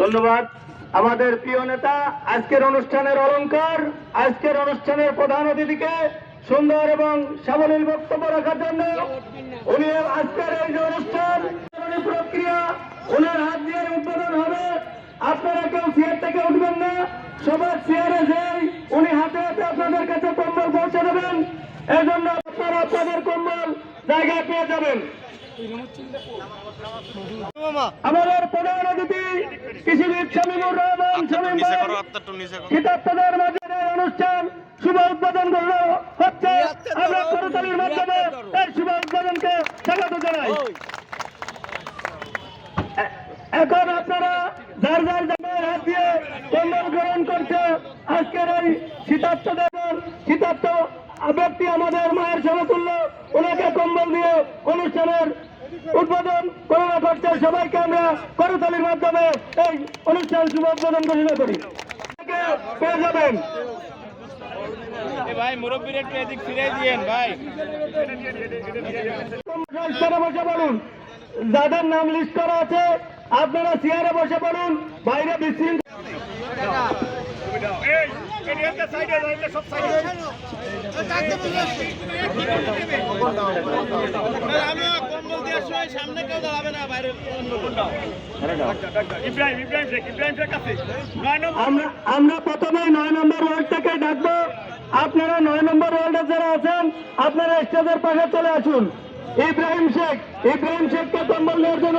ধন্যবাদ। আমাদের প্রিয় নেতা, আজকের অনুষ্ঠানের অলংকার, আজকের অনুষ্ঠানের প্রধান অতিথিকে সুন্দর এবং সাবলীল বক্তব্য রাখার জন্য উনি আজকের এই যে অনুষ্ঠান প্রক্রিয়া ওনার হাত দিয়ে উদ্বোধন হবে। আপনারা কেউ চেয়ার থেকে উঠবেন না, সবার চেয়ারে যাই উনি হাতে হাতে আপনাদের কাছে কম্বল পৌঁছে দেবেন। এই জন্য আপনারা আপনাদের কম্বল জায়গায় পেয়ে যাবেন। আমাদের প্রধান অতিথি কৃষিবিদ শামীমুর রহমান শামীম মাঝে অনুষ্ঠান। শুভ উদ্বোধন করল হচ্ছে আমরা করতালির মাধ্যমে এই শুভ উদ্বোধনকে স্বাগত জানাই। এখন আপনারা যার যার জায়গায় হাত দিয়ে কম্বল গ্রহণ করছে আজকের এই শীতার্থ দেবেন শীতার্থ ব্যক্তি আমাদের মায়ের সমতুল্য ওনাকে কম্বল দিয়ে অনুষ্ঠানের উদ্বোধন করোনা করছে সবাইকে আমরা করতালির মাধ্যমে এই অনুষ্ঠান শুভ উদ্বোধন ঘোষণা করি। পেয়ে যাবেন। ভাই মুরব্বীর একটু এদিক ফিরে দিয়েন ভাই। বসে বলুন যাদের নাম লিস্ট করা আছে আপনারা চেয়ারে বসে পড়ুন। বাইরে বিশৃঙ্খলা আমরা আমরা প্রথমে নয় নম্বর ওয়ার্ড থেকে ডাকবো। আপনারা নয় নম্বর ওয়ার্ডে যারা আছেন, আপনারা স্টেজের পাশে চলে আসুন। ইব্রাহিম শেখ, ইব্রাহিম শেখকে কম্বল নেওয়ার জন্য